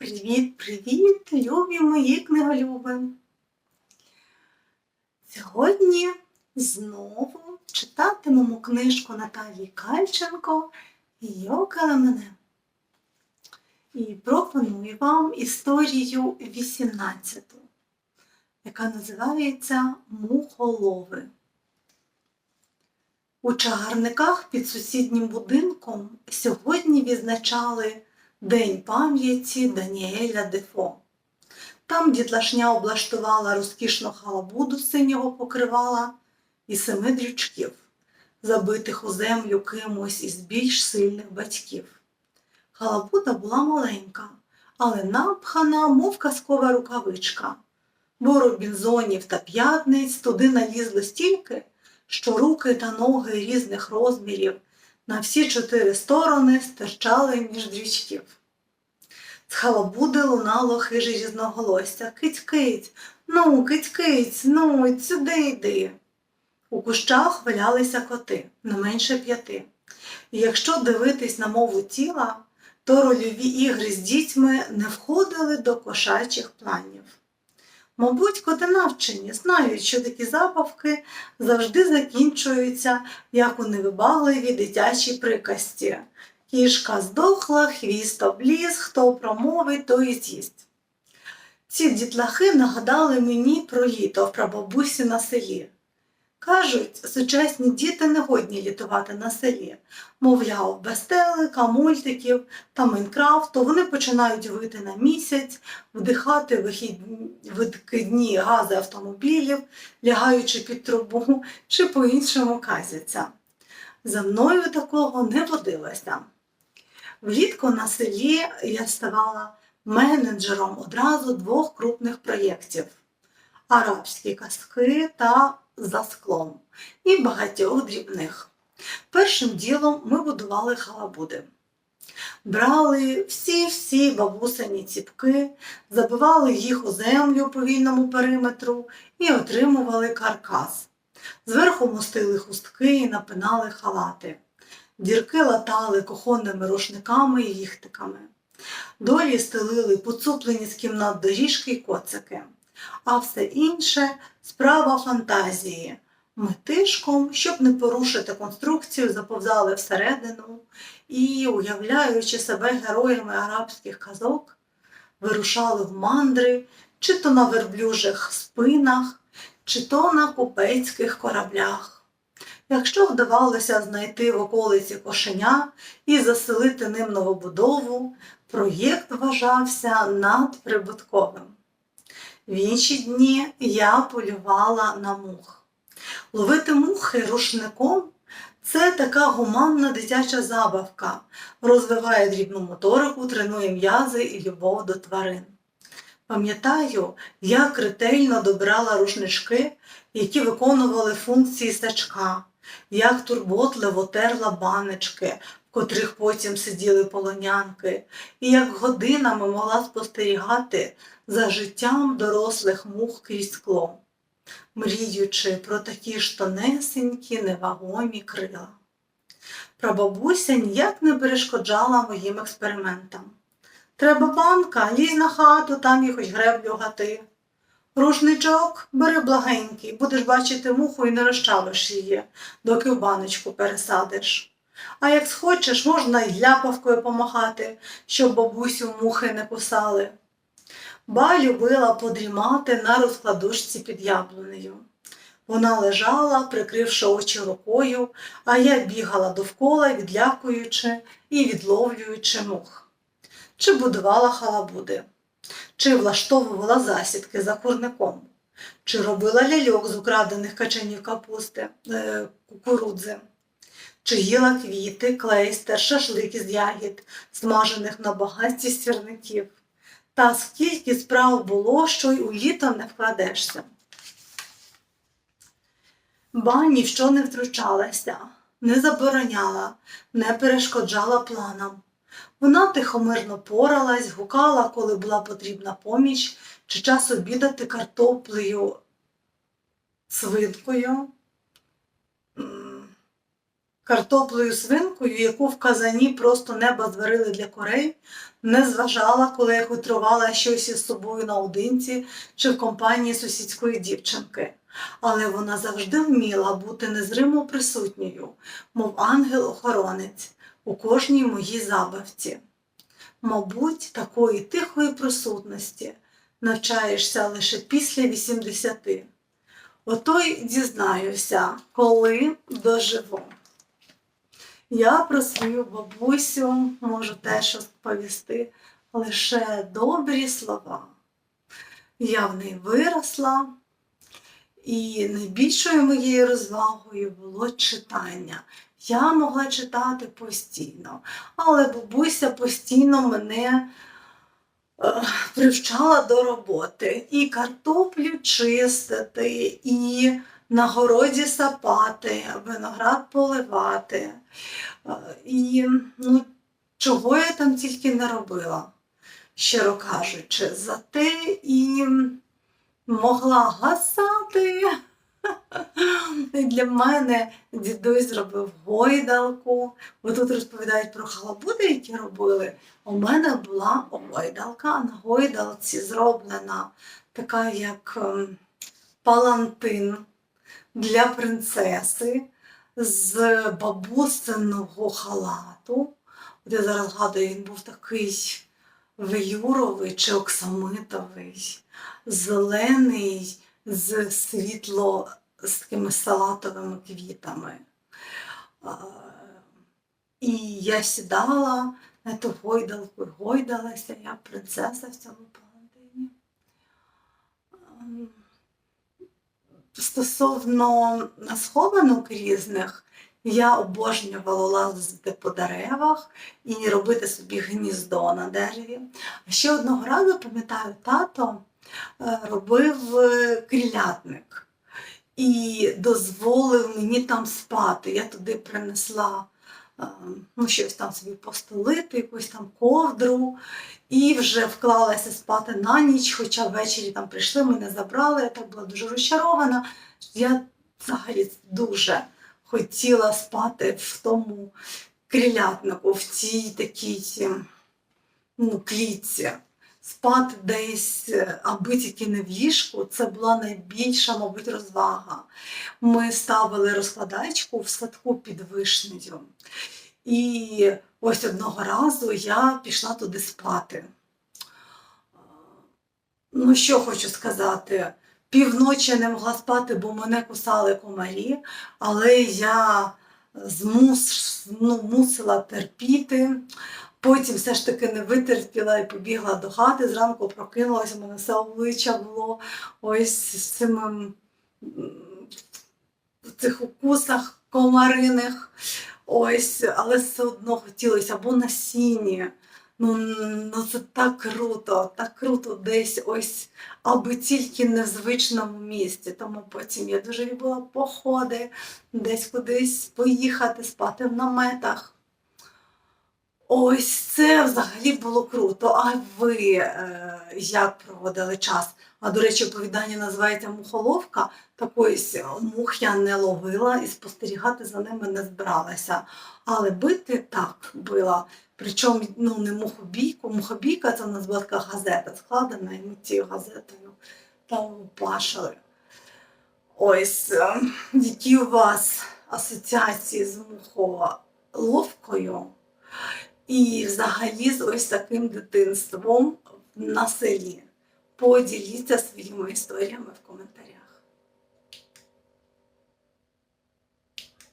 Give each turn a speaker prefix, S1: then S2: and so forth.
S1: Привіт-привіт, любі мої книголюби! Сьогодні знову читатимемо книжку Наталії Кальченко Йокала мене. І пропоную вам історію 18, яка називається Мухолови. У чагарниках під сусіднім будинком сьогодні відзначали День пам'яті Даніеля Дефо. Там дітлашня облаштувала розкішну халабуду синього покривала і семи дрючків, забитих у землю кимось із більш сильних батьків. Халабуда була маленька, але напхана, мов казкова рукавичка, бо робінзонів та п'ятниць туди налізли стільки, що руки та ноги різних розмірів на всі чотири сторони стирчали між дрючків. З халабуди лунало хиже різноголосся. Кить-кить, ну, кить-кить, ну, сюди йди. У кущах валялися коти, не менше п'яти. І якщо дивитись на мову тіла, то рольові ігри з дітьми не входили до кошачих планів. Мабуть, коти навчені, знають, що такі забавки завжди закінчуються, як у невибагливій дитячій приказці. Кішка здохла, хвіст обліз, хто промовить, то і з'їсть. Ці дітлахи нагадали мені про літо в прабабусі на селі. Кажуть, сучасні діти не годні літувати на селі. Мовляв, без телека, мультиків та Майнкрафту вони починають вити на місяць, вдихати вихідні, гази автомобілів, лягаючи під трубу чи по-іншому казяться. За мною такого не водилося. Влітку на селі я ставала менеджером одразу двох крупних проєктів арабські казки та за склом і багатьох дрібних. Першим ділом ми будували халабуди. Брали всі-всі бабусині ціпки, забивали їх у землю по вільному периметру і отримували каркас. Зверху мостили хустки і напинали халати. Дірки латали кухонними рушниками і їхтиками. Долі стелили поцуплені з кімнат доріжки й коцики, а все інше справа фантазії. Ми тишком, щоб не порушити конструкцію, заповзали всередину і, уявляючи себе героями арабських казок, вирушали в мандри, чи то на верблюжих спинах, чи то на купецьких кораблях. Якщо вдавалося знайти в околиці кошеня і заселити ним новобудову, проєкт вважався надприбутковим. В інші дні я полювала на мух. Ловити мухи рушником це така гуманна дитяча забавка, розвиває дрібну моторику, тренує м'язи і любов до тварин. Пам'ятаю, як ретельно добирала рушнички, які виконували функції сачка, як турботливо терла баночки, котрих потім сиділи полонянки, і як годинами могла спостерігати за життям дорослих мух крізь скло, мріючи про такі ж тонесенькі невагомі крила. Прабабуся ніяк не перешкоджала моїм експериментам. Треба банка, лізь на хату, там і хоч греблю гати. Рушничок бери благенький, будеш бачити муху і не розчавиш її, доки в баночку пересадиш. А як схочеш, можна й ляпавкою помахати, щоб бабусю мухи не кусали. Ба любила подрімати на розкладушці під яблунею. Вона лежала, прикривши очі рукою, а я бігала довкола, відлякуючи і відловлюючи мух. Чи будувала халабуди чи влаштовувала засідки за курником, чи робила ляльок з украдених качанів капусти, е, кукурудзи, чи їла квіти, клейстер, шашлик із ягід, смажених на багатці сірників. Та скільки справ було, що й у літо не вкладешся. Ба ні в що не втручалася, не забороняла, не перешкоджала планам. Вона тихомирно поралась, гукала, коли була потрібна поміч, чи час обідати картоплею свинкою, картоплею свинкою, яку в казані просто неба зварили для корей, не зважала, коли я хитрувала щось із собою наодинці чи в компанії сусідської дівчинки. Але вона завжди вміла бути незримо присутньою, мов ангел-охоронець у кожній моїй забавці. Мабуть, такої тихої присутності навчаєшся лише після 80. Ото й дізнаюся, коли доживу. Я про свою бабусю можу теж розповісти лише добрі слова. Я в неї виросла, і найбільшою моєю розвагою було читання. Я могла читати постійно, але бабуся постійно мене е, привчала до роботи. І картоплю чистити, і на городі сапати, виноград поливати. Е, І ну, чого я там тільки не робила, щиро кажучи, зате і могла гасати. Для мене дідусь зробив гойдалку. Бо тут розповідають про халабуди, які робили. У мене була гойдалка, а на гойдалці зроблена така, як ем, палантин для принцеси з бабусиного халату. От я зараз згадую, він був такий велюровий чи оксамитовий, зелений з світло з такими салатовими квітами. І я сідала на ту гойдалку, гойдалася, я принцеса в цьому палантині. Стосовно схованок різних, я обожнювала лазити по деревах і робити собі гніздо на дереві. А ще одного разу, пам'ятаю, тато е, робив е, крілятник і дозволив мені там спати. Я туди принесла ну, щось там собі постелити, якусь там ковдру, і вже вклалася спати на ніч, хоча ввечері там прийшли, мене забрали, я так була дуже розчарована. Я взагалі дуже хотіла спати в тому крилятнику, в цій такій ну, клітці. Спати десь, е, аби тільки не в ліжку, це була найбільша, мабуть, розвага. Ми ставили розкладачку в садку під вишнею. І ось одного разу я пішла туди спати. Ну, що хочу сказати, півночі не могла спати, бо мене кусали комарі, але я змус, ну, мусила терпіти. Потім все ж таки не витерпіла і побігла до хати. Зранку прокинулася, у мене все обличчя було ось з цими в цих укусах комариних. Ось, але все одно хотілося або на сіні. Ну, ну це так круто, так круто десь ось, аби тільки не в звичному місці. Тому потім я дуже любила походи, десь кудись поїхати, спати в наметах. Ось це взагалі було круто. А ви е, як проводили час? А до речі, оповідання називається Мухоловка. Так ось мух я не ловила і спостерігати за ними не збиралася. Але бити так била. Причому ну, не мухобійку. Мухобійка це в нас була така газета, складена, ми цією газетою там пашили. Ось, е, які у вас асоціації з мухоловкою? І взагалі з ось таким дитинством на селі. Поділіться своїми історіями в коментарях.